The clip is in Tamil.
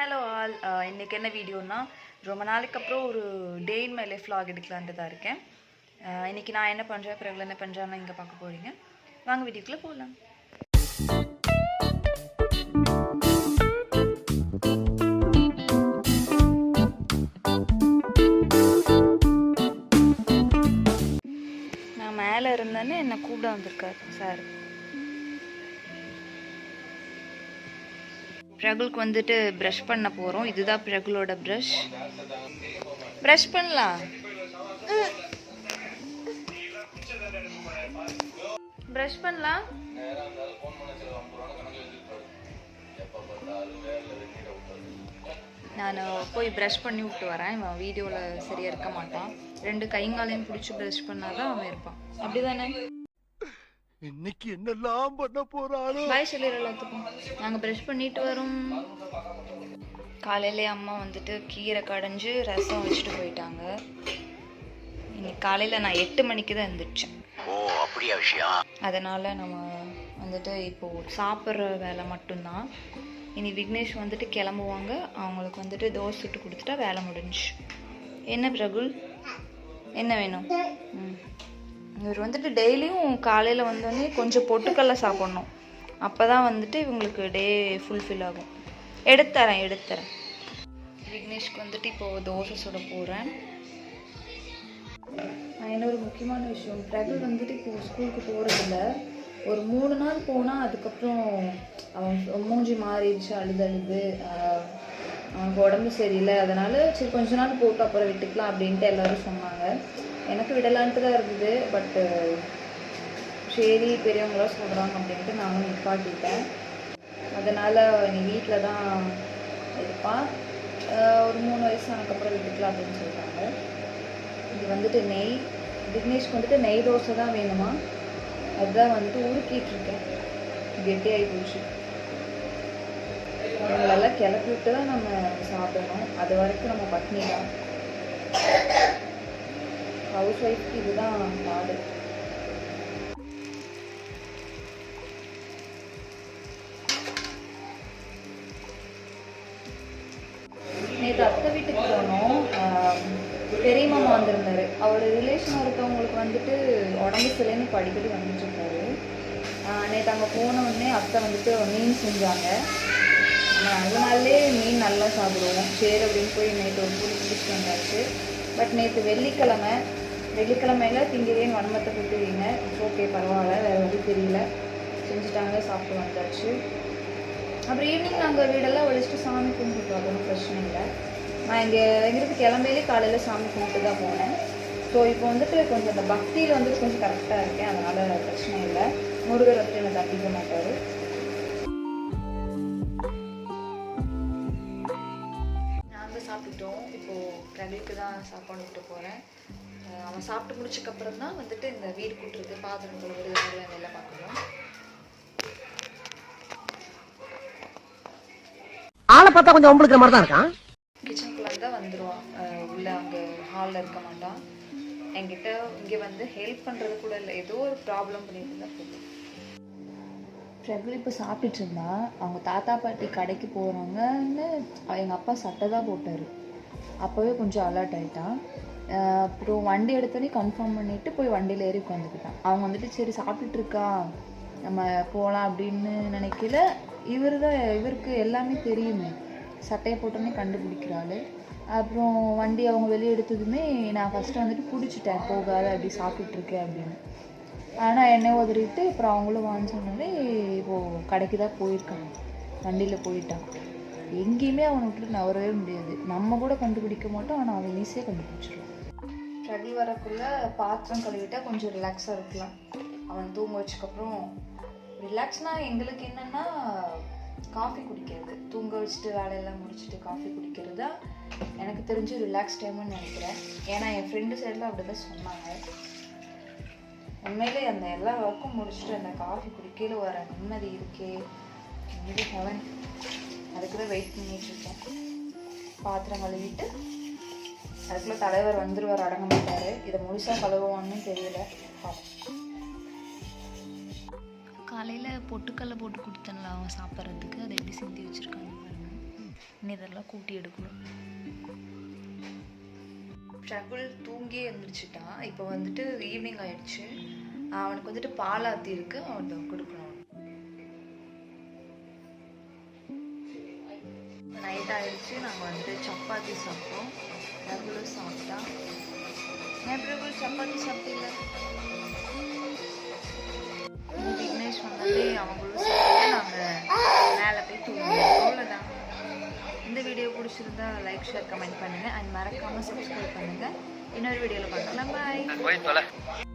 ஹலோ ஆல் இன்றைக்கி என்ன வீடியோனா ரொம்ப நாளைக்கு அப்புறம் ஒரு day in my life vlog எடுக்கலான்ட்டு தான் இருக்கேன். இன்றைக்கி இன்னைக்கு நான் என்ன பண்ணுறேன் பிறகு என்ன பண்ணுறேன்னு இங்கே பார்க்க போகிறீங்க வாங்க வீடியோக்குள்ளே போகலாம் நான் மேலே இருந்தேன்னு என்னை கூப்பிட வந்திருக்காரு சார் பிரகுலுக்கு வந்துட்டு ப்ரஷ் பண்ண போகிறோம் இதுதான் பிரகுலோட ப்ரஷ் ப்ரஷ் பண்ணலாம். ப்ரஷ் பண்ணலாம். நான் போய் ப்ரஷ் பண்ணி விட்டு வரேன். இவன் வீடியோவில் சரியாக இருக்க மாட்டான். ரெண்டு கைங்காலையும் பிடிச்சி ப்ரஷ் பண்ணாதான் அவன் இருப்பான். அப்படிதானே? இன்னைக்கு என்னெல்லாம் பண்ண போறானோ பாய் சொல்லிடு எல்லாத்துக்கும். நாங்கள் ப்ரஷ் பண்ணிட்டு வரோம். காலையிலே அம்மா வந்துட்டு கீரை கடைஞ்சு ரசம் வச்சுட்டு போயிட்டாங்க. இன்னைக்கு காலையில் நான் எட்டு மணிக்கு தான் எழுந்திரிச்சேன் ஓ அப்படியா விஷயம்? அதனால் நம்ம வந்துட்டு இப்போது சாப்பிட்ற வேலை மட்டும்தான். இனி விக்னேஷ் வந்துட்டு கிளம்புவாங்க. அவங்களுக்கு வந்துட்டு தோசை சுட்டு கொடுத்துட்டா வேலை முடிஞ்சு என்ன பிரகுல்? என்ன வேணும்? ம். இவர் வந்துட்டு டெய்லியும் காலையில் வந்தோடனே கொஞ்சம் பொட்டுக்கடலை சாப்பிட்ணும். அப்போ தான் வந்துட்டு இவங்களுக்கு டே ஃபுல்ஃபில் ஆகும். எடுத்துறேன் எடுத்துறேன். விக்னேஷ்க்கு வந்துட்டு இப்போது தோசை சுட போகிறேன் இன்னொரு முக்கியமான விஷயம். பிரகுல் வந்துட்டு இப்போ ஸ்கூலுக்கு போகிறதில்ல ஒரு மூணு நாள் போனால் அதுக்கப்புறம் அவன் மூஞ்சி மாறிடுச்சு அழுது அழுது. அவனுக்கு உடம்பு சரியில்லை. அதனால சரி கொஞ்ச நாள் போட்டு அப்புறம் விட்டுக்கலாம் அப்படின்ட்டு எல்லாரும் சொன்னாங்க. எனக்கு விடலான்ட்டு தான் இருந்தது பட்டு சரி பெரியவங்களாம் சொல்கிறாங்க அப்படின்ட்டு நானும் நிப்பாட்டிட்டேன். அதனால் நீ வீட்டில் தான் இருப்பான் ஒரு மூணு வயசு ஆனதுக்கப்புறம் விட்டுக்கலாம் அப்படின்னு சொல்லிட்டாங்க இது வந்துட்டு நெய் விக்னேஷ்க்கு வந்துட்டு நெய் தோசை தான் வேணுமா? அதுதான் வந்துட்டு உருக்கிட்டு இருக்கேன் கெட்டியாகி போச்சு? இவங்களெல்லாம் கிளப்பி விட்டு தான் நம்ம சாப்பிடணும். அது வரைக்கும் நம்ம பட்னி தான். ஹவுஸ் ஒய்ஃப்க்கு இதுதான் பாடு. நேற்று அத்தை வீட்டுக்கு போனோம். பெரிய மாமா வந்திருந்தாரு. அவர் ரிலேஷனாக இருக்கவங்களுக்கு வந்துட்டு உடம்பு சிலைன்னு படிக்கடி அடிக்கடி வந்துட்டு இருக்காரு. நேற்று அங்கே போன உடனே அத்தை வந்துட்டு மீன் செஞ்சாங்க. நம்ம நல்ல நாள்லே மீன் நல்லா சாப்பிடுவோம். சரி அப்படின்னு போய் நேற்று ஒரு புளி பிடிச்சிட்டு வந்தாச்சு. பட் நேற்று வெள்ளிக்கிழமை வெள்ளிக்கிழமையில திங்கிறேன் வன்மத்தை கொடுத்துருவீங்க ஓகே பரவாயில்ல. வேறு எதுவும் தெரியல. செஞ்சுட்டாங்க சாப்பிட்டு வந்தாச்சு. அப்புறம் ஈவினிங் நாங்கள் வீடெல்லாம் ஒழிச்சிட்டு சாமி கும்பிட்டு ஒன்றும் பிரச்சனை இல்லை. நான் இங்கே எங்களுக்கு கிளம்பையிலே காலையில் சாமி கும்பிட்டு தான் போனேன். ஸோ இப்போ வந்துட்டு கொஞ்சம் அந்த பக்தியில் வந்துட்டு கொஞ்சம் கரெக்டாக இருக்கேன். அதனால் பிரச்சனை இல்லை. முருகர் வந்துட்டு என்னை தப்பிக்க மாட்டார் நாங்கள் சாப்பிட்டுட்டோம். இப்போது பிரவீக்கு தான் சாப்பாடு விட்டு போகிறேன் அவன் சாப்பிட்டு முடிச்சக்கப்புறம் தான் வந்துட்டு இந்த வீடு கூட்டுறது பாத்திரம் கழுவுறது இது மாதிரி வேலையெல்லாம் பார்க்கணும். ஆளை பார்த்தா கொஞ்சம் ஒம்பளுக்கிற மாதிரி தான் இருக்கான். கிச்சனுக்குள்ளே தான் வந்துடுவான் உள்ள அங்கே ஹாலில் இருக்க மாட்டான். என்கிட்ட இங்கே வந்து ஹெல்ப் பண்ணுறது கூட இல்லை. ஏதோ ஒரு ப்ராப்ளம் பண்ணிட்டு தான் போகுது. பிரபுல் இப்போ சாப்பிட்டுட்டு இருந்தா அவங்க தாத்தா பாட்டி கடைக்கு போகிறாங்கன்னு எங்கள் அப்பா சட்டை தான் போட்டார். அப்போவே கொஞ்சம் அலர்ட் ஆயிட்டான். அப்புறம் வண்டி எடுத்தோடனே கன்ஃபார்ம் பண்ணிட்டு போய் வண்டியில் ஏறி உட்காந்துக்கிட்டான். அவங்க வந்துட்டு சரி சாப்பிட்டுட்ருக்கா நம்ம போகலாம் அப்படின்னு நினைக்கல. இவர் தான் இவருக்கு எல்லாமே தெரியுமே. சட்டையை போட்டோன்னே கண்டுபிடிக்கிறாள் அப்புறம் வண்டி அவங்க வெளியே எடுத்ததுமே நான் ஃபஸ்ட்டு வந்துட்டு பிடிச்சிட்டேன் போகாத அப்படி சாப்பிட்டுட்ருக்கேன் அப்படின்னு. ஆனால் என்னை உதறிட்டு அப்புறம் அவங்களும் வான்னு சொன்னோடனே இப்போது கடைக்கு தான் போயிருக்காங்க வண்டியில் போயிட்டான். எங்கேயுமே அவனை விட்டுட்டு நவரவே முடியாது. நம்ம கூட கண்டுபிடிக்க மாட்டோம் ஆனால் அவன் ஈஸியாக கண்டுபிடிச்சிருவான். ரவி வரக்குள்ளே பாத்திரம் கழுவிட்டா கொஞ்சம் ரிலாக்ஸாக இருக்கலாம். அவன் தூங்க வச்சக்கப்புறம் ரிலாக்ஸ்னால் எங்களுக்கு என்னென்னா காஃபி குடிக்கிறது. தூங்க வச்சுட்டு வேலையெல்லாம் முடிச்சுட்டு காஃபி குடிக்கிறது தான் எனக்கு தெரிஞ்சு ரிலாக்ஸ் டைம்னு நினைக்கிறேன். ஏன்னா என் ஃப்ரெண்டு சைடில் அப்படி தான் சொன்னாங்க. உண்மையிலே அந்த எல்லா ஒர்க்கும் முடிச்சுட்டு அந்த காஃபி குடிக்கையில் வர நிம்மதி இருக்கே. இது ஹெவன் அதுக்கு தான் வெயிட் பண்ணிகிட்ருக்கேன் பாத்திரம் கழுவிட்டு அதுக்குள்ளே தலைவர் வந்துருவார் அடங்க மாட்டார் இதை முழுசாக கழுவுவான்னு தெரியல. காலையில் பொட்டுக்கல்ல போட்டு கொடுத்தேன்ல அவன் சாப்பிட்றதுக்கு. அதை எப்படி சிந்தி வச்சுருக்காங்க பாருங்க. இனி இதெல்லாம் கூட்டி எடுக்கணும். ஷகுல் தூங்கி எழுந்திரிச்சிட்டான் இப்போ வந்துட்டு ஈவினிங் ஆயிடுச்சு. அவனுக்கு வந்துட்டு பாலாத்தி இருக்கு. அவன் கொடுக்கணும். நைட் ஆயிடுச்சு. நாங்கள் வந்துட்டு சப்பாத்தி சாப்பிட்டோம். பிரபுலும் சாப்பிட்டா ஏன் பிரபு சப்பாத்தி சாப்பிட்டீங்க விக்னேஷ் வந்தாலே அவங்களும் சாப்பிட்டு நாங்கள் மேலே போய் தூங்குவோம். அவ்வளோதான் இந்த வீடியோ பிடிச்சிருந்தா லைக் ஷேர் கமெண்ட் பண்ணுங்கள் அண்ட் மறக்காமல் சப்ஸ்கிரைப் பண்ணுங்கள் இன்னொரு வீடியோவில் பார்க்கலாம். பாய்